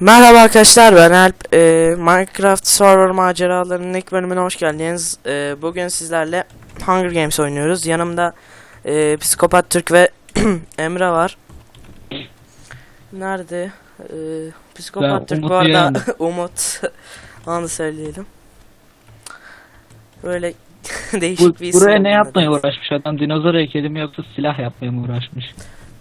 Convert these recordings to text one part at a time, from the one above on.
Merhaba arkadaşlar ben Alp. Ee, Minecraft Server maceralarının ilk bölümüne hoş geldiniz. Ee, bugün sizlerle Hunger Games oynuyoruz. Yanımda e, Psikopat Türk ve Emre var. Nerede? Ee, Psikopat Ben Türk bu Umut'u arada. Umut. Onu söyleyelim. Böyle Bu, değişik bir isim buraya ne yapmaya uğraşmış adam? Dinozor heykeli mi yoksa silah yapmaya mı uğraşmış?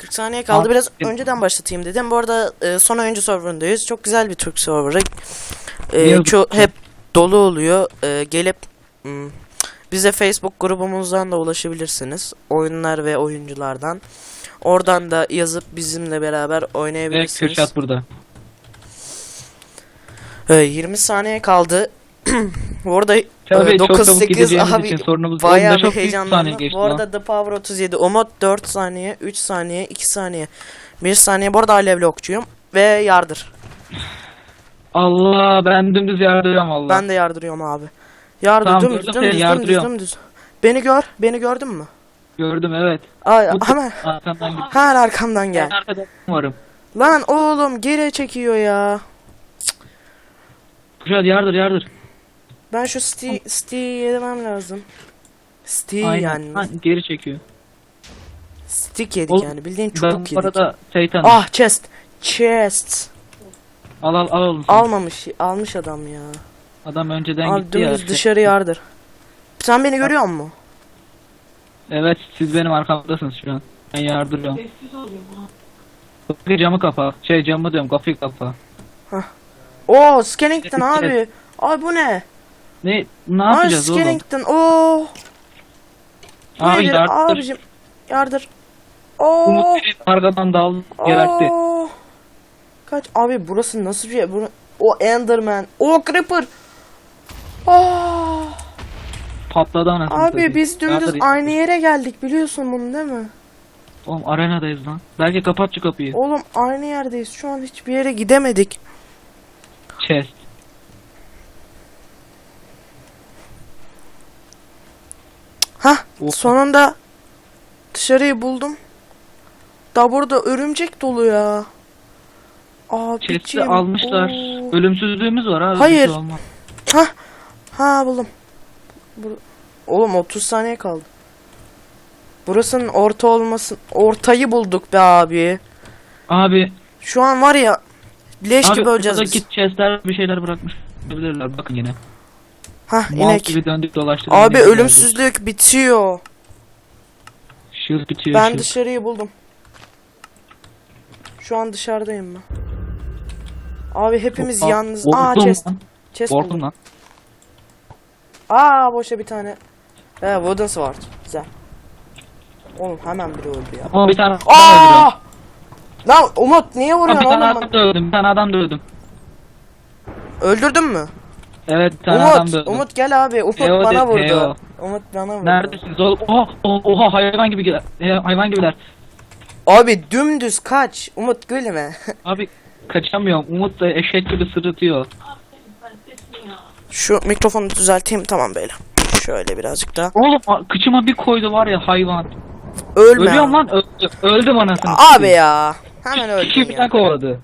40 saniye kaldı. Biraz önceden başlatayım dedim. Bu arada e, son oyuncu serverındayız. Çok güzel bir Türk serverı. E, ço- hep dolu oluyor. E, gelip hmm, bize Facebook grubumuzdan da ulaşabilirsiniz. Oyunlar ve oyunculardan. Oradan da yazıp bizimle beraber Ve oynayabilirsiniz. Kürşat burada. E, 20 saniye kaldı. Bu arada Tabii çok çabuk 9-8 gideceğimiz abi için sorunumuz bayağı çok heyecanlandım. geçti Bu arada The Power 37 Umut 4 saniye 3 saniye 2 saniye 1 saniye bu arada alevli okçuyum ve yardır. Allah ben dümdüz yardırıyorum Allah. Ben de yardırıyorum abi. Yardır Tamam, dümdüz dümdüz, dümdüz dümdüz. Beni gör. Beni gördün mü? Gördüm evet. Ay hemen Arkamdan hemen arkamdan Ben gel. arkada varım. Lan oğlum geri çekiyor ya. Kürşat yardır yardır. Ben şu sti sti'yi yemem lazım. Aynen. yani. Ha, geri çekiyor. Stick yedik Oğlum, yani bildiğin çubuk bu yedik. arada şeytanım. Ah chest. Chest. Al al al oğlum. Almamış. Almış adam ya. Adam önceden Abi gitti ya. dümdüz dışarı yardır. Sen beni görüyor musun? Evet siz benim arkamdasınız şu an. Ben yardırıyorum. Kapıyı camı kapa. Şey camı diyorum kapıyı kapa. Oo Skellington abi. Abi bu ne? Ne ne yapacağız oğlum? Skellington. Oo. Bu Abi nedir? yardır. Abicim. Yardır. Oo. Umut beni arkadan daldı. Gerekti. Oo. Kaç abi burası nasıl bir yer? Bura... O Enderman. O Creeper. Aa. Patladı anasını Abi satayım. biz dümdüz Yardır. aynı yere geldik biliyorsun bunu değil mi? Oğlum arenadayız lan. Belki kapat şu kapıyı. Oğlum aynı yerdeyiz. Şu an hiçbir yere gidemedik. Chest. Hah sonunda dışarıyı buldum. Da burada örümcek dolu ya. Abi Chest'i almışlar. Ölümsüzlüğümüz var abi. Hayır. şey. Ha ha buldum. Bur- Oğlum 30 saniye kaldı. Burasının orta olmasın. Ortayı bulduk be abi. Abi. Şu an var ya leş abi gibi öleceğiz biz. buradaki chestler bir şeyler bırakmış. Olabilirler bakın yine. Hah Mouse inek. gibi döndük dolaştık. Abi ölümsüzlük bitiyor. Shield bitiyor. Ben shield. dışarıyı buldum. Şu an dışarıdayım ben. Abi hepimiz Aa, yalnız. Aa korktum chest. lan. Chest Korktum buldum. lan. Aa boşa bir tane. He wooden sword. Güzel. Oğlum hemen biri öldü ya. Ama bir tane. Aa! Lan Umut niye Aa, vuruyorsun bir tane oğlum? adam dövdüm. Bir tane adam dövdüm. Öldürdün mü? Evet bir tane adam Umut, dövdüm. Umut gel abi. Umut Teo bana de- vurdu. Teo. Umut bana vurdu. Neredesiniz oğlum? Oha, oha, oha hayvan gibi gider. Hayvan gibiler. Abi dümdüz kaç. Umut gülme. Abi kaçamıyorum. Umut da eşek gibi sırıtıyor. Şu mikrofonu düzelteyim tamam böyle. Şöyle birazcık daha. Oğlum a- kıçıma bir koydu var ya hayvan. Ölme. Ölüyorum lan öldü. Öldüm anasını. Abi ya. Hemen öldün İki ya. kovaladı.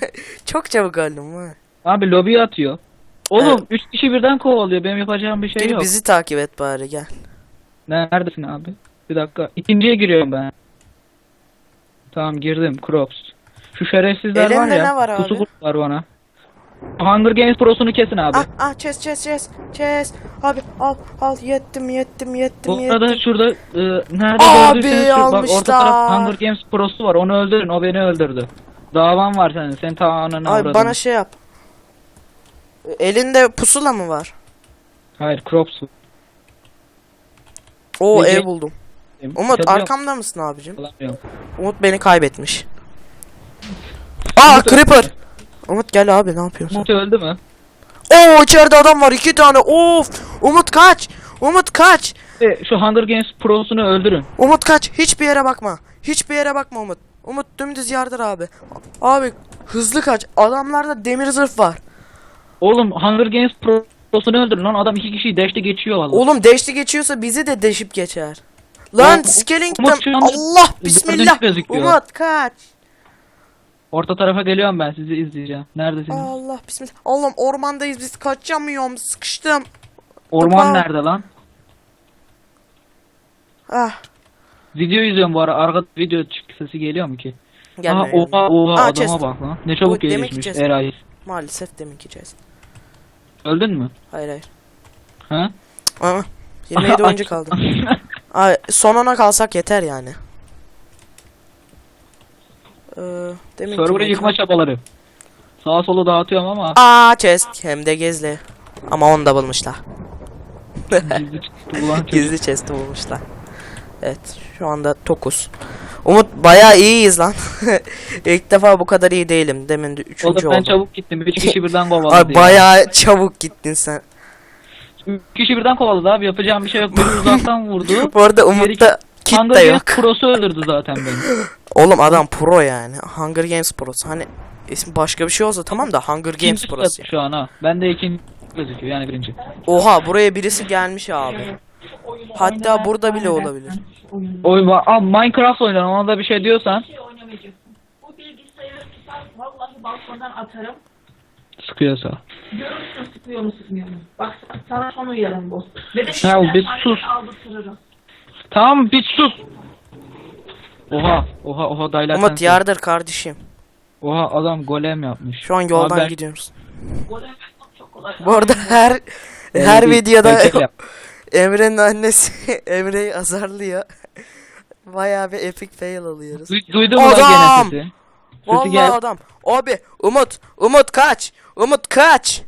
Çok çabuk öldüm ha. Abi lobiye atıyor. Oğlum Evet. üç kişi birden kovalıyor. Benim yapacağım bir şey Gel yok. bizi takip et bari gel. Neredesin abi? Bir dakika. İkinciye giriyorum ben. Tamam girdim. Crops. Şu şerefsizler var Elinde ya. ne var abi? Pusu bana. Hunger Games Pro'sunu kesin abi. Ah ah chest chest chest chest. Abi al al yettim yettim yettim Bu yettim. arada şurada e, nerede Abi, gördüyseniz şu bak orta taraf Hunger Games Pro'su var. Onu öldürün. O beni öldürdü. Davan var senin. Sen ta ananı Abi bana şey yap. Elinde pusula mı var? Hayır Crops. Gece- ev buldum. Umut Tabii arkamda mısın abicim? Alamıyorum. Umut beni kaybetmiş. Aa Umut creeper. öldü. Umut gel abi ne yapıyorsun? Umut öldü mü? Oo içeride adam var iki tane. Of. Umut kaç. Umut kaç. E, şu Hunger Games Pro'sunu öldürün. Umut kaç. Hiçbir yere bakma. Hiçbir yere bakma Umut. Umut dümdüz yardır abi. Abi hızlı kaç. Adamlarda demir zırh var. Oğlum Hunger Games Pro'sunu öldürün lan. Adam iki kişiyi deşti geçiyor vallahi. Oğlum deşti geçiyorsa bizi de deşip geçer. Lan Umut- Skellington Umut şu anda Allah bismillah. gözüküyor. Umut kaç. Orta tarafa geliyorum ben sizi izleyeceğim. Neredesiniz? Allah bismillah. Oğlum ormandayız biz kaçamıyorum sıkıştım. Orman topa- nerede lan? Ah Video izliyorum bu ara. Arka video çıktı sesi geliyor mu ki? Aha, oha oha Aa, adama chest. bak lan. Ne çabuk Bu demek gelişmiş chest. Eray. Maalesef demek ki chest. Öldün mü? Hayır hayır. Ha? Aa, 27 oyuncu kaldı. Abi son ona kalsak yeter yani. Ee, ki Server'ı yıkma çabaları. Sağa sola dağıtıyorum ama Aa chest hem de gizli. Ama onu da bulmuşlar. gizli chest'i bulmuşlar. Evet şu anda tokuz. Umut bayağı iyiyiz lan. İlk defa bu kadar iyi değilim. Demin de üçüncü Oğlum ben oldum. çabuk gittim. Üç kişi birden kovaladı. Ay ya. bayağı çabuk gittin sen. Üç kişi birden kovaladı abi. Yapacağım bir şey yok. Biri uzaktan vurdu. Bu arada Umut'ta kit Hunger de Games yok. Pro'su öldürdü zaten beni. Oğlum adam pro yani. Hunger Games prosu. Hani ismi başka bir şey olsa tamam da Hunger Games İkinci prosu. sırada şu an ha. Ben de ikinci gözüküyor yani birinci. Oha buraya birisi gelmiş abi. Hatta burada bile olabilir. Oyun var. Aa, Minecraft oynuyorum ona da bir şey diyorsan. şey oynamayacaksın. Bu bilgisayarı tutar, vallahi balkondan atarım. Sıkıyorsa. Görürsün sıkıyor mu sıkmıyor mu? Bak sana son uyarım bu. Ve de Ya bir sus. aldırtırırım. Tamam bir sus. Oha oha oha daylar Umut sensin. yardır kardeşim. Oha adam golem yapmış. Şu an yoldan Abi ben- gidiyoruz. Golem yapmak çok kolay. Bu arada her her videoda yap. Emre'nin annesi Emre'yi azarlıyor. Bayağı bir epic fail alıyoruz. Du- lan Adam! gene sesi? Sesi Vallahi gel. adam. Abi Umut, Umut kaç. Umut kaç.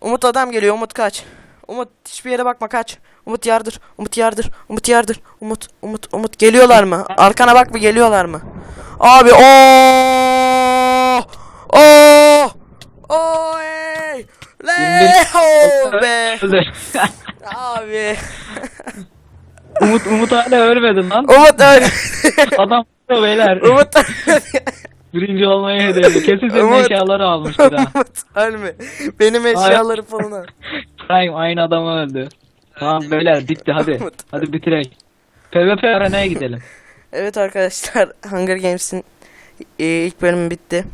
Umut adam geliyor. Umut kaç. Umut hiçbir yere bakma kaç. Umut yardır. Umut yardır. Umut yardır. Umut, Umut, Umut geliyorlar mı? Arkana bak bir geliyorlar mı? Abi o o o ey le be abi Umut Umut hala ölmedi lan. Umut öl Adam vuruyor beyler. Umut Birinci olmayı hedefli. Kesin senin Umut. eşyaları almıştır ha. Umut ölme benim eşyaları falan al. Prime aynı adamı öldü. Tamam beyler bitti hadi. Umut. Hadi bitirek. PvP arenaya gidelim. Evet arkadaşlar Hunger Games'in e, ilk bölümü bitti.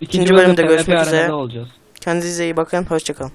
İkinci, İkinci bölümde görüşmek üzere. olacağız. Kendinize iyi bakın. Hoşçakalın.